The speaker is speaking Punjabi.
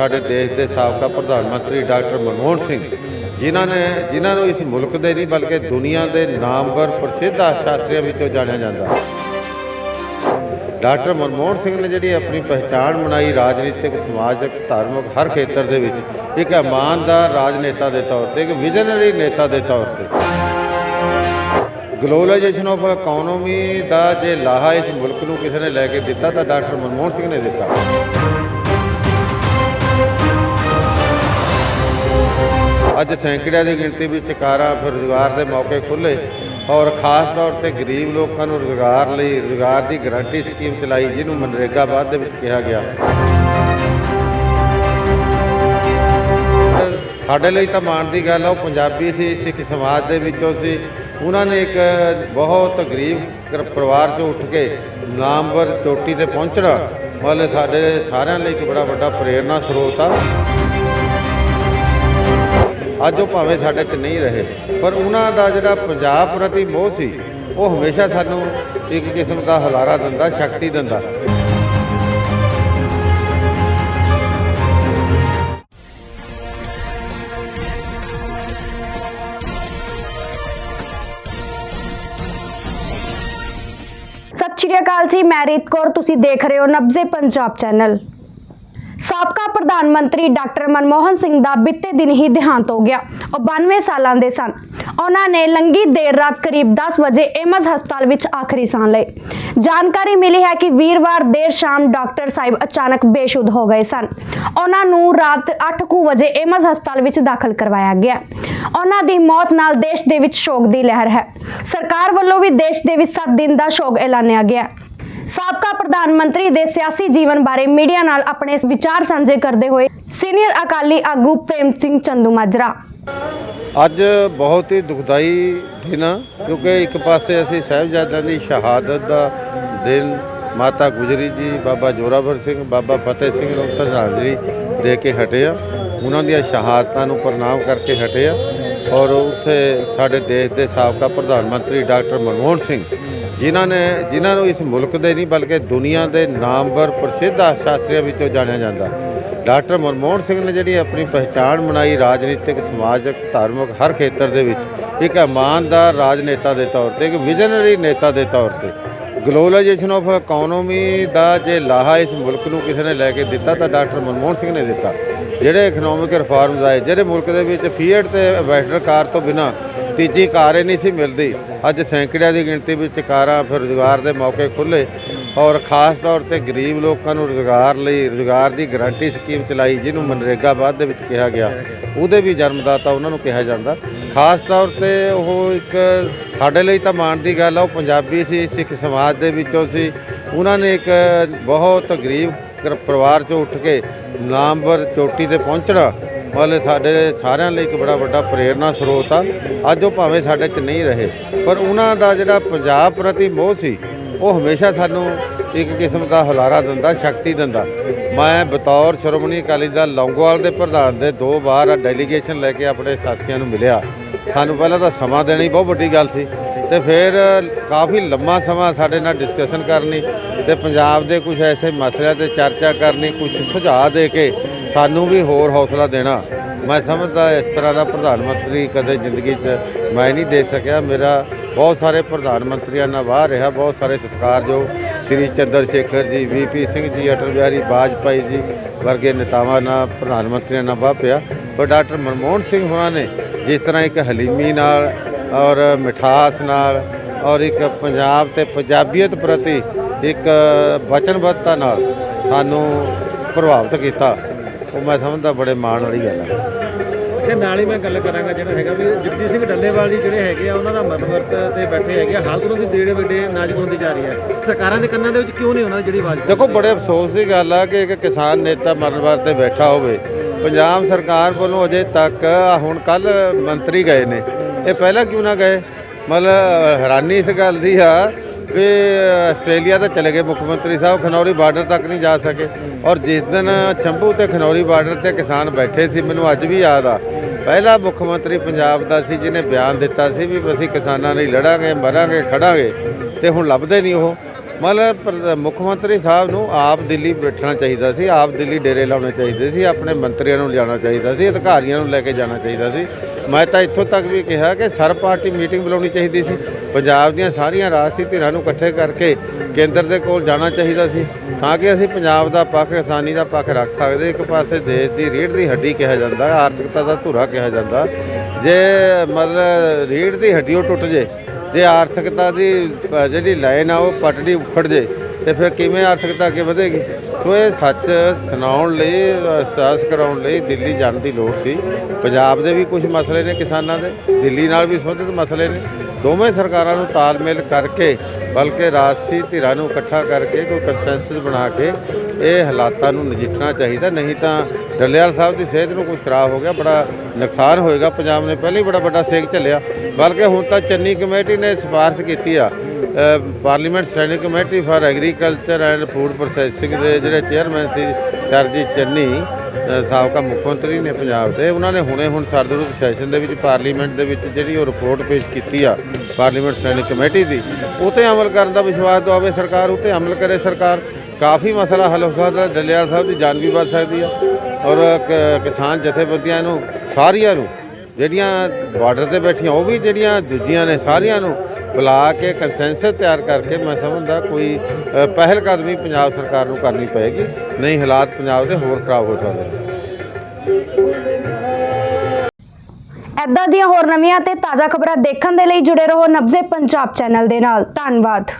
ਸਾਡੇ ਦੇਸ਼ ਦੇ ਸਾਬਕਾ ਪ੍ਰਧਾਨ ਮੰਤਰੀ ਡਾਕਟਰ ਮਨਮੋਹਨ ਸਿੰਘ, ਜਿਨ੍ਹਾਂ ਨੇ ਜਿਨ੍ਹਾਂ ਨੂੰ ਇਸ ਮੁਲਕ ਦੇ ਨਹੀਂ, ਬਲਕਿ ਦੁਨੀਆ ਦੇ ਨਾਮਵਰ ਪ੍ਰਸਿੱਧ ਸ਼ਾਸਤਰੀਆਂ ਵਿੱਚੋਂ ਜਾਣਿਆ ਜਾਂਦਾ। ਡਾਕਟਰ ਮਨਮੋਹਨ ਸਿੰਘ ਨੇ ਜਿਹੜੀ ਆਪਣੀ ਪਹਿਚਾਣ ਬਣਾਈ ਰਾਜਨੀਤਿਕ, ਸਮਾਜਿਕ, ਧਾਰਮਿਕ, ਹਰ ਖੇਤਰ ਦੇ ਵਿੱਚ, ਇੱਕ ਇਮਾਨਦਾਰ ਰਾਜਨੇਤਾ ਦੇ ਤੌਰ ਤੇ, ਇੱਕ ਵਿਜ਼ਨਰੀ ਨੇਤਾ ਦੇ ਤੌਰ ਤੇ। ਗਲੋਬਲਾਈਜੇਸ਼ਨ ਆਫ ਇਕਨੋਮੀ ਦਾ ਜੇ ਲਾਹਾ ਇਸ ਮੁਲਕ ਨੂੰ ਕਿਸੇ ਨੇ ਲੈ ਕੇ ਦਿੱਤਾ, ਤਾਂ ਡਾਕਟਰ ਮਨਮੋਹਨ ਸਿੰਘ ਨੇ ਦਿੱਤਾ। ਅੱਜ ਸੈਂਕੜਿਆਂ ਦੀ ਗਿਣਤੀ ਵਿੱਚ ਕਾਰਾਂ ਫਿਰ ਰੁਜ਼ਗਾਰ ਦੇ ਮੌਕੇ ਖੁੱਲੇ ਔਰ ਖਾਸ ਤੌਰ ਤੇ ਗਰੀਬ ਲੋਕਾਂ ਨੂੰ ਰੁਜ਼ਗਾਰ ਲਈ ਰੁਜ਼ਗਾਰ ਦੀ ਗਾਰੰਟੀ ਸਕੀਮ ਚਲਾਈ, ਜਿਹਨੂੰ ਮਨਰੇਗਾ ਬਾਅਦ ਦੇ ਵਿੱਚ ਕਿਹਾ ਗਿਆ। ਸਾਡੇ ਲਈ ਤਾਂ ਮਾਣ ਦੀ ਗੱਲ ਆ, ਉਹ ਪੰਜਾਬੀ ਸੀ, ਸਿੱਖ ਸਮਾਜ ਦੇ ਵਿੱਚੋਂ ਸੀ। ਉਹਨਾਂ ਨੇ ਇੱਕ ਬਹੁਤ ਗਰੀਬ ਕਰ- ਪਰਿਵਾਰ ਚੋਂ ਉੱਠ ਕੇ ਨਾਮਵਰ ਚੋਟੀ ਤੇ ਪਹੁੰਚਣਾ। ਮਤਲਬ ਸਾਡੇ ਸਾਰਿਆਂ ਲਈ ਇੱਕ ਬੜਾ ਵੱਡਾ ਪ੍ਰੇਰਨਾ ਸਰੋਤ ਆ। ਅੱਜ ਉਹ ਭਾਵੇਂ ਸਾਡੇ 'ਚ ਨਹੀਂ ਰਹੇ, ਪਰ ਉਹਨਾਂ ਦਾ ਜਿਹੜਾ ਪੰਜਾਬ ਪ੍ਰਤੀ ਮੋਹ ਸੀ, ਉਹ ਹਮੇਸ਼ਾ ਸਾਨੂੰ ਇੱਕ ਕਿਸਮ ਦਾ ਹੁਲਾਰਾ ਦਿੰਦਾ, ਸ਼ਕਤੀ ਦਿੰਦਾ। ਸਤਿ ਸ਼੍ਰੀ ਅਕਾਲ ਜੀ, ਮੈਂ ਰੀਤ ਕੌਰ, ਤੁਸੀਂ ਦੇਖ ਰਹੇ ਹੋ ਨਬਜ਼ੇ ਪੰਜਾਬ ਚੈਨਲ। ਸਾਬਕਾ ਪ੍ਰਧਾਨ ਮੰਤਰੀ ਡਾਕਟਰ ਮਨਮੋਹਨ ਸਿੰਘ ਦਾ ਬੀਤੇ ਦਿਨ ਹੀ ਦੇਹਾਂਤ ਹੋ ਗਿਆ। ਉਹ 92 ਸਾਲਾਂ ਦੇ ਸਨ। ਉਹਨਾਂ ਨੇ ਲੰਗੀ ਦੇਰ ਰਾਤ ਕਰੀਬ 10 ਵਜੇ ਏਮਜ਼ ਹਸਪਤਾਲ ਵਿੱਚ ਆਖਰੀ ਸਾਹ ਲਏ ਜਾਣਕਾਰੀ ਮਿਲੀ ਹੈ ਕਿ ਵੀਰਵਾਰ ਦੇਰ ਸ਼ਾਮ ਡਾਕਟਰ ਸਾਹਿਬ ਅਚਾਨਕ ਬੇਸ਼ੁੱਧ ਹੋ ਗਏ ਸਨ। ਉਹਨਾਂ ਨੂੰ ਰਾਤ 8:00 ਵਜੇ ਏਮਜ਼ ਹਸਪਤਾਲ ਵਿੱਚ ਦਾਖਲ ਕਰਵਾਇਆ ਗਿਆ। ਉਹਨਾਂ ਦੀ ਮੌਤ ਨਾਲ ਦੇਸ਼ ਦੇ ਵਿੱਚ ਸ਼ੋਕ ਦੀ ਲਹਿਰ ਹੈ। ਸਰਕਾਰ ਵੱਲੋਂ ਵੀ ਦੇਸ਼ ਦੇ ਵਿੱਚ 7 ਦਿਨ ਦਾ ਸ਼ੋਕ ਐਲਾਨਿਆ ਗਿਆ। ਸਾਬਕਾ ਪ੍ਰਧਾਨ ਮੰਤਰੀ ਦੇ ਸਿਆਸੀ ਜੀਵਨ ਬਾਰੇ ਮੀਡੀਆ ਨਾਲ ਆਪਣੇ ਵਿਚਾਰ ਸਾਂਝੇ ਕਰਦੇ ਹੋਏ ਸੀਨੀਅਰ ਅਕਾਲੀ ਆਗੂ ਪ੍ਰੇਮ ਸਿੰਘ ਚੰਦੂ ਮਾਜਰਾ ਅੱਜ ਬਹੁਤ ਹੀ ਦੁਖਦਾਈ ਦਿਨ ਆ, ਕਿਉਂਕਿ ਇੱਕ ਪਾਸੇ ਅਸੀਂ ਸਾਹਿਬਜ਼ਾਦਿਆਂ ਦੀ ਸ਼ਹਾਦਤ ਦਾ ਦਿਨ ਮਾਤਾ ਗੁਜਰੀ ਜੀ, ਬਾਬਾ ਜੋਰਾਵਰ ਸਿੰਘ, ਬਾਬਾ ਫਤਿਹ ਸਿੰਘ ਨੂੰ ਸ਼ਰਧਾਂਜਲੀ ਦੇ ਕੇ ਹਟੇ ਆ। ਉਹਨਾਂ ਦੀਆਂ ਸ਼ਹਾਦਤਾਂ ਨੂੰ ਪ੍ਰਣਾਮ ਕਰਕੇ ਹਟੇ ਆ। ਔਰ ਉੱਥੇ ਸਾਡੇ ਦੇਸ਼ ਦੇ ਸਾਬਕਾ ਪ੍ਰਧਾਨ ਮੰਤਰੀ ਡਾਕਟਰ ਮਨਮੋਹਨ ਸਿੰਘ ਜਿਨ੍ਹਾਂ ਨੇ, ਜਿਨ੍ਹਾਂ ਨੂੰ ਇਸ ਮੁਲਕ ਦੇ ਨਹੀਂ ਬਲਕਿ ਦੁਨੀਆ ਦੇ ਨਾਮਵਰ ਪ੍ਰਸਿੱਧ ਸ਼ਾਸਤਰੀਆਂ ਵਿੱਚੋਂ ਜਾਣਿਆ ਜਾਂਦਾ। ਡਾਕਟਰ ਮਨਮੋਹਨ ਸਿੰਘ ਨੇ ਜਿਹੜੀ ਆਪਣੀ ਪਹਿਚਾਣ ਬਣਾਈ ਰਾਜਨੀਤਿਕ, ਸਮਾਜਿਕ, ਧਾਰਮਿਕ ਹਰ ਖੇਤਰ ਦੇ ਵਿੱਚ, ਇੱਕ ਇਮਾਨਦਾਰ ਰਾਜਨੇਤਾ ਦੇ ਤੌਰ ਤੇ, ਇੱਕ ਵਿਜ਼ਨਰੀ ਨੇਤਾ ਦੇ ਤੌਰ ਤੇ। ਗਲੋਬਲਾਈਜੇਸ਼ਨ ਆਫ ਇਕਨੋਮੀ ਦਾ ਜੇ ਲਾਹਾ ਇਸ ਮੁਲਕ ਨੂੰ ਕਿਸੇ ਨੇ ਲੈ ਕੇ ਦਿੱਤਾ ਤਾਂ ਡਾਕਟਰ ਮਨਮੋਹਨ ਸਿੰਘ ਨੇ ਦਿੱਤਾ। ਜਿਹੜੇ ਇਕਨੋਮਿਕ ਰਿਫਾਰਮਸ ਆਏ, ਜਿਹੜੇ ਮੁਲਕ ਦੇ ਵਿੱਚ ਫੀਐਡ ਤੇ ਐਂਬੈਸਡਰ ਕਾਰ ਤੋਂ ਬਿਨਾ ਤੀਜੀ ਕਾਰ ਹੀ ਨਹੀਂ ਸੀ ਮਿਲਦੀ। ਅੱਜ ਸੈਂਕੜਿਆਂ ਦੀ ਗਿਣਤੀ ਵਿੱਚ ਕਾਰਾਂ ਫਿਰ ਰੁਜ਼ਗਾਰ ਦੇ ਮੌਕੇ ਖੁੱਲੇ ਔਰ ਖਾਸ ਤੌਰ ਤੇ ਗਰੀਬ ਲੋਕਾਂ ਨੂੰ ਰੁਜ਼ਗਾਰ ਲਈ, ਰੁਜ਼ਗਾਰ ਦੀ ਗਾਰੰਟੀ ਸਕੀਮ ਚਲਾਈ ਜਿਹਨੂੰ ਮਨਰੇਗਾ ਬਾਅਦ ਦੇ ਵਿੱਚ ਕਿਹਾ ਗਿਆ। ਉਹਦੇ ਵੀ ਜਨਮਦਾਤਾ ਉਹਨਾਂ ਨੂੰ ਕਿਹਾ ਜਾਂਦਾ। ਖਾਸ ਤੌਰ ਤੇ ਉਹ ਇੱਕ ਸਾਡੇ ਲਈ ਤਾਂ ਮਾਣ ਦੀ ਗੱਲ ਆ, ਉਹ ਪੰਜਾਬੀ ਸੀ, ਸਿੱਖ ਸਮਾਜ ਦੇ ਵਿੱਚੋਂ ਸੀ। ਉਹਨਾਂ ਨੇ ਇੱਕ ਬਹੁਤ ਗਰੀਬ ਕਰ- ਪਰਿਵਾਰ ਚੋਂ ਉੱਠ ਕੇ ਨਾਮਵਰ ਚੋਟੀ ਤੇ ਪਹੁੰਚਣਾ। ਮਤਲਬ ਸਾਡੇ ਸਾਰਿਆਂ ਲਈ ਇੱਕ ਬੜਾ ਵੱਡਾ ਪ੍ਰੇਰਨਾ ਸਰੋਤ ਆ। ਅੱਜ ਉਹ ਭਾਵੇਂ ਸਾਡੇ 'ਚ ਨਹੀਂ ਰਹੇ, ਪਰ ਉਹਨਾਂ ਦਾ ਜਿਹੜਾ ਪੰਜਾਬ ਪ੍ਰਤੀ ਮੋਹ ਸੀ, ਉਹ ਹਮੇਸ਼ਾ ਸਾਨੂੰ ਇੱਕ ਕਿਸਮ ਦਾ ਹੁਲਾਰਾ ਦਿੰਦਾ, ਸ਼ਕਤੀ ਦਿੰਦਾ। ਮੈਂ ਬਤੌਰ ਸ਼੍ਰੋਮਣੀ ਅਕਾਲੀ ਦਲ ਲੌਂਗੋਵਾਲ ਦੇ ਪ੍ਰਧਾਨ ਦੇ ਦੋ ਵਾਰ ਡੈਲੀਗੇਸ਼ਨ ਲੈ ਕੇ ਆਪਣੇ ਸਾਥੀਆਂ ਨੂੰ ਮਿਲਿਆ। ਸਾਨੂੰ ਪਹਿਲਾਂ ਤਾਂ ਸਮਾਂ ਦੇਣਾ ਹੀ ਬਹੁਤ ਵੱਡੀ ਗੱਲ ਸੀ ਤੇ ਫਿਰ ਕਾਫੀ ਲੰਮਾ ਸਮਾਂ ਸਾਡੇ ਨਾਲ ਡਿਸਕਸ਼ਨ ਕਰਨੀ ਤੇ ਪੰਜਾਬ ਦੇ ਕੁਝ ਐਸੇ ਮਸਲਿਆਂ ਤੇ ਚਰਚਾ ਕਰਨੀ ਕੁਝ ਸੁਝਾਅ ਦੇ ਕੇ ਸਾਨੂੰ ਵੀ ਹੋਰ ਹੌਸਲਾ ਦੇਣਾ। ਮੈਂ ਸਮਝਦਾ ਇਸ ਤਰ੍ਹਾਂ ਦਾ ਪ੍ਰਧਾਨ ਮੰਤਰੀ ਕਦੇ ਜ਼ਿੰਦਗੀ 'ਚ ਮੈਂ ਨਹੀਂ ਦੇ ਸਕਿਆ। ਮੇਰਾ ਬਹੁਤ ਸਾਰੇ ਪ੍ਰਧਾਨ ਮੰਤਰੀਆਂ ਨਾਲ ਵਾਹ ਰਿਹਾ, ਬਹੁਤ ਸਾਰੇ ਸਤਿਕਾਰਯੋਗ ਸ੍ਰੀ ਚੰਦਰ ਸ਼ੇਖਰ ਜੀ ਵੀਪੀ ਸਿੰਘ ਜੀ, ਅਟਲ ਬਿਹਾਰੀ ਵਾਜਪਾਈ ਜੀ ਵਰਗੇ ਨੇਤਾਵਾਂ ਨਾਲ, ਪ੍ਰਧਾਨ ਮੰਤਰੀਆਂ ਨਾਲ ਵਾਹ ਪਿਆ। ਪਰ ਡਾਕਟਰ ਮਨਮੋਹਨ ਸਿੰਘ ਹੋਣਾ ਨੇ ਜਿਸ ਤਰ੍ਹਾਂ ਇੱਕ ਹਲੀਮੀ ਨਾਲ ਔਰ ਮਿਠਾਸ ਨਾਲ ਔਰ ਇੱਕ ਪੰਜਾਬ ਤੇ ਪੰਜਾਬੀਅਤ ਪ੍ਰਤੀ ਇੱਕ ਵਚਨਬੱਧਤਾ ਨਾਲ ਸਾਨੂੰ ਪ੍ਰਭਾਵਿਤ ਕੀਤਾ। ਉਹ ਮੈਂ ਸਮਝਦਾ ਬੜੇ ਮਾਣ ਵਾਲੀ ਗੱਲ ਹੈ ਅੱਛਾ ਨਾਲ ਹੀ ਮੈਂ ਗੱਲ ਕਰਾਂਗਾ ਜਿਹੜਾ ਹੈਗਾ ਵੀ ਜਗਦੀਪ ਸਿੰਘ ਡੱਲੇਵਾਲ ਜੀ ਜਿਹੜੇ ਹੈਗੇ ਆ ਉਹਨਾਂ ਦਾ ਮਰਨ ਵਰਤ ਤੇ ਬੈਠੇ ਹੈਗੇ ਆ। ਹਾਲਤ ਉਹਨਾਂ ਦੀ ਦੇੜੇ ਵੱਡੇ ਨਾਜ਼ੁਕ ਹੁੰਦੀ ਜਾ ਰਹੀ ਹੈ ਸਰਕਾਰਾਂ ਦੇ ਕੰਨਾਂ ਦੇ ਵਿੱਚ ਕਿਉਂ ਨਹੀਂ ਉਹਨਾਂ ਦੀ ਜਿਹੜੀ ਆਵਾਜ਼? ਦੇਖੋ ਬੜੇ ਅਫਸੋਸ ਦੀ ਗੱਲ ਆ ਕਿ ਇੱਕ ਕਿਸਾਨ ਨੇਤਾ ਮਰਨ ਵਾਸਤੇ ਬੈਠਾ ਹੋਵੇ। ਪੰਜਾਬ ਸਰਕਾਰ ਵੱਲੋਂ ਅਜੇ ਤੱਕ ਹੁਣ ਕੱਲ ਮੰਤਰੀ ਗਏ ਨੇ। ਇਹ ਪਹਿਲਾਂ ਕਿਉਂ ਨਾ ਗਏ? ਮਤਲਬ ਹੈਰਾਨੀ ਇਸ ਗੱਲ ਦੀ ਆ ਵੀ ਆਸਟ੍ਰੇਲੀਆ ਤਾਂ ਚਲੇ ਗਏ ਮੁੱਖ ਮੰਤਰੀ ਸਾਹਿਬ, ਖਨੌਰੀ ਬਾਰਡਰ ਤੱਕ ਨਹੀਂ ਜਾ ਸਕੇ। ਔਰ ਜਿਸ ਦਿਨ ਸ਼ੰਭੂ ਤੇ ਖਨੌਰੀ ਬਾਰਡਰ ਤੇ ਕਿਸਾਨ ਬੈਠੇ ਸੀ, ਮੈਨੂੰ ਅੱਜ ਵੀ ਯਾਦ ਆ। ਪਹਿਲਾ ਮੁੱਖ ਮੰਤਰੀ ਪੰਜਾਬ ਦਾ ਸੀ, ਜਿਹਨੇ ਬਿਆਨ ਦਿੱਤਾ ਸੀ ਵੀ ਅਸੀਂ ਕਿਸਾਨਾਂ ਲਈ ਲੜਾਂਗੇ, ਮਰਾਂਗੇ, ਖੜਾਂਗੇ, ਤੇ ਹੁਣ ਲੱਭਦੇ ਨਹੀਂ ਉਹ। ਮਤਲਬ ਪ੍ਰ- ਮੁੱਖ ਮੰਤਰੀ ਸਾਹਿਬ ਨੂੰ ਆਪ ਦਿੱਲੀ ਬੈਠਣਾ ਚਾਹੀਦਾ ਸੀ, ਆਪ ਦਿੱਲੀ ਡੇਰੇ ਲਾਉਣੇ ਚਾਹੀਦੇ ਸੀ, ਆਪਣੇ ਮੰਤਰੀਆਂ ਨੂੰ ਲਿਆਉਣਾ ਚਾਹੀਦਾ ਸੀ, ਅਧਿਕਾਰੀਆਂ ਨੂੰ ਲੈ ਕੇ ਜਾਣਾ ਚਾਹੀਦਾ ਸੀ। ਮੈਂ ਤਾਂ ਇੱਥੋਂ ਤੱਕ ਵੀ ਕਿਹਾ ਕਿ ਸਰਬ ਪਾਰਟੀ ਮੀਟਿੰਗ ਬੁਲਾਉਣੀ ਚਾਹੀਦੀ ਸੀ। ਪੰਜਾਬ ਦੀਆਂ ਸਾਰੀਆਂ ਰਾਜਸੀ ਧਿਰਾਂ ਨੂੰ ਇਕੱਠੇ ਕਰਕੇ ਕੇਂਦਰ ਦੇ ਕੋਲ ਜਾਣਾ ਚਾਹੀਦਾ ਸੀ ਤਾਂ ਕਿ ਅਸੀਂ ਪੰਜਾਬ ਦਾ ਪੱਖ, ਕਿਸਾਨੀ ਦਾ ਪੱਖ ਰੱਖ ਸਕਦੇ। ਇੱਕ ਪਾਸੇ ਦੇਸ਼ ਦੀ ਰੀੜ ਦੀ ਹੱਡੀ ਕਿਹਾ ਜਾਂਦਾ, ਆਰਥਿਕਤਾ ਦਾ ਧੁਰਾ ਕਿਹਾ ਜਾਂਦਾ। ਜੇ ਮਤਲਬ ਰੀੜ੍ਹ ਦੀ ਹੱਡੀ ਉਹ ਟੁੱਟ ਜੇ ਜੇ ਆਰਥਿਕਤਾ ਦੀ ਜਿਹੜੀ ਲਾਈਨ ਆ ਉਹ ਪਟੜੀ ਉਖੜ ਜੇ ਤੇ ਫਿਰ ਕਿਵੇਂ ਆਰਥਿਕਤਾ ਅੱਗੇ ਵਧੇਗੀ? ਸੋ ਇਹ ਸੱਚ ਸੁਣਾਉਣ ਲਈ, ਅਹਿਸਾਸ ਕਰਾਉਣ ਲਈ ਦਿੱਲੀ ਜਾਣ ਦੀ ਲੋੜ ਸੀ। ਪੰਜਾਬ ਦੇ ਵੀ ਕੁਝ ਮਸਲੇ ਨੇ ਕਿਸਾਨਾਂ ਦੇ, ਦਿੱਲੀ ਨਾਲ ਵੀ ਸੰਬੰਧਿਤ ਮਸਲੇ ਨੇ। ਦੋਵੇਂ ਸਰਕਾਰਾਂ ਨੂੰ ਤਾਲਮੇਲ ਕਰਕੇ, ਬਲਕਿ ਰਾਜਸੀ ਧਿਰਾਂ ਨੂੰ ਇਕੱਠਾ ਕਰਕੇ ਕੋਈ ਕੰਸੈਂਸਸ ਬਣਾ ਕੇ ਇਹ ਹਾਲਾਤਾਂ ਨੂੰ ਨਜਿੱਠਣਾ ਚਾਹੀਦਾ। ਨਹੀਂ ਤਾਂ ਡੱਲੇਵਾਲ ਸਾਹਿਬ ਦੀ ਸਿਹਤ ਨੂੰ ਕੁਝ ਖਰਾਬ ਹੋ ਗਿਆ, ਬੜਾ ਨੁਕਸਾਨ ਹੋਏਗਾ। ਪੰਜਾਬ ਨੇ ਪਹਿਲਾਂ ਹੀ ਬੜਾ ਵੱਡਾ ਸੇਕ ਝੱਲਿਆ। ਬਲਕਿ ਹੁਣ ਤਾਂ ਚੰਨੀ ਕਮੇਟੀ ਨੇ ਸਿਫਾਰਿਸ਼ ਕੀਤੀ ਆ parliament standing committee for agriculture and food processing ਦੇ ਜਿਹੜੇ ਚੇਅਰਮੈਨ ਸੀ ਸਰਜੀਤ ਚੰਨੀ ਸਾਬਕਾ ਮੁੱਖ ਮੰਤਰੀ ਨੇ ਪੰਜਾਬ ਦੇ। ਉਹਨਾਂ ਨੇ ਹੁਣੇ ਹੁਣ ਸਰਦਰੁੱਤ ਸੈਸ਼ਨ ਦੇ ਵਿੱਚ ਪਾਰਲੀਮੈਂਟ ਦੇ ਵਿੱਚ ਜਿਹੜੀ ਉਹ ਰਿਪੋਰਟ ਪੇਸ਼ ਕੀਤੀ ਆ ਪਾਰਲੀਮੈਂਟ ਸਟੈਂਡਿੰਗ ਕਮੇਟੀ ਦੀ। ਉਹ 'ਤੇ ਅਮਲ ਕਰਨ ਦਾ ਵਿਸ਼ਵਾਸ ਦਵਾਵੇ ਸਰਕਾਰ, ਉਹ ਅਮਲ ਕਰੇ ਸਰਕਾਰ। ਕਾਫੀ ਮਸਲਾ ਹੱਲ ਹੋ ਸਕਦਾ ਡੱਲੇਵਾਲ ਸਾਹਿਬ ਦੀ ਜਾਨ ਵੀ ਬਚ ਸਕਦੀ ਆ। ਔਰ ਕ- ਕਿਸਾਨ ਜਥੇਬੰਦੀਆਂ ਨੂੰ, ਸਾਰੀਆਂ ਨੂੰ, ਜਿਹੜੀਆਂ ਬਾਰਡਰ ਤੇ ਬੈਠੀਆਂ, ਉਹ ਵੀ ਜਿਹੜੀਆਂ ਦੂਜੀਆਂ ਨੇ ਸਾਰੀਆਂ ਨੂੰ ਬੁਲਾ ਕੇ ਕੰਸੈਂਸਸ ਤਿਆਰ ਕਰਕੇ ਮੈਂ ਸਮਝਦਾ ਕੋਈ ਅ, ਪਹਿਲ ਕਦਮੀ ਪੰਜਾਬ ਸਰਕਾਰ ਨੂੰ ਕਰਨੀ ਪਏਗੀ। ਨਹੀਂ ਹਾਲਾਤ ਪੰਜਾਬ ਦੇ ਹੋਰ ਖਰਾਬ ਹੋ ਸਕਦੇ ਨੇ। ਐਦਾਂ ਦੀਆਂ ਹੋਰ ਨਵੀਆਂ ਤੇ ਤਾਜ਼ਾ ਖਬਰਾਂ ਦੇਖਣ ਦੇ ਲਈ ਜੁੜੇ ਰਹੋ ਨਬਜ਼ੇ ਪੰਜਾਬ ਚੈਨਲ ਦੇ ਨਾਲ। ਧੰਨਵਾਦ।